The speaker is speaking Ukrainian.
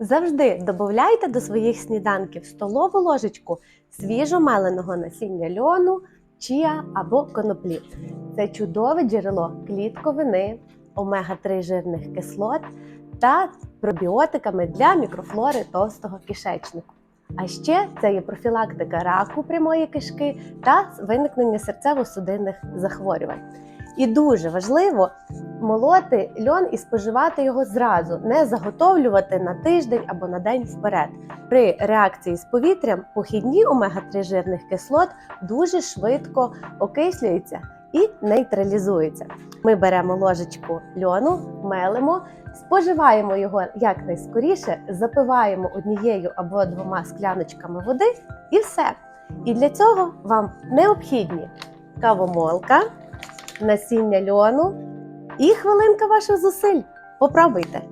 Завжди додавайте до своїх сніданків столову ложечку свіжомеленого насіння льону, чія або коноплі. Це чудове джерело клітковини, омега-3 жирних кислот та пробіотиками для мікрофлори товстого кишечнику. А ще це є профілактика раку прямої кишки та виникнення серцево-судинних захворювань. І дуже важливо молоти льон і споживати його зразу, не заготовлювати на тиждень або на день вперед. При реакції з повітрям похідні омега-3 жирних кислот дуже швидко окислюються і нейтралізуються. Ми беремо ложечку льону, мелимо, споживаємо його якнайскоріше, запиваємо однією або двома скляночками води і все. І для цього вам необхідні кавомолка, насіння льону і хвилинка ваших зусиль. Попробуйте!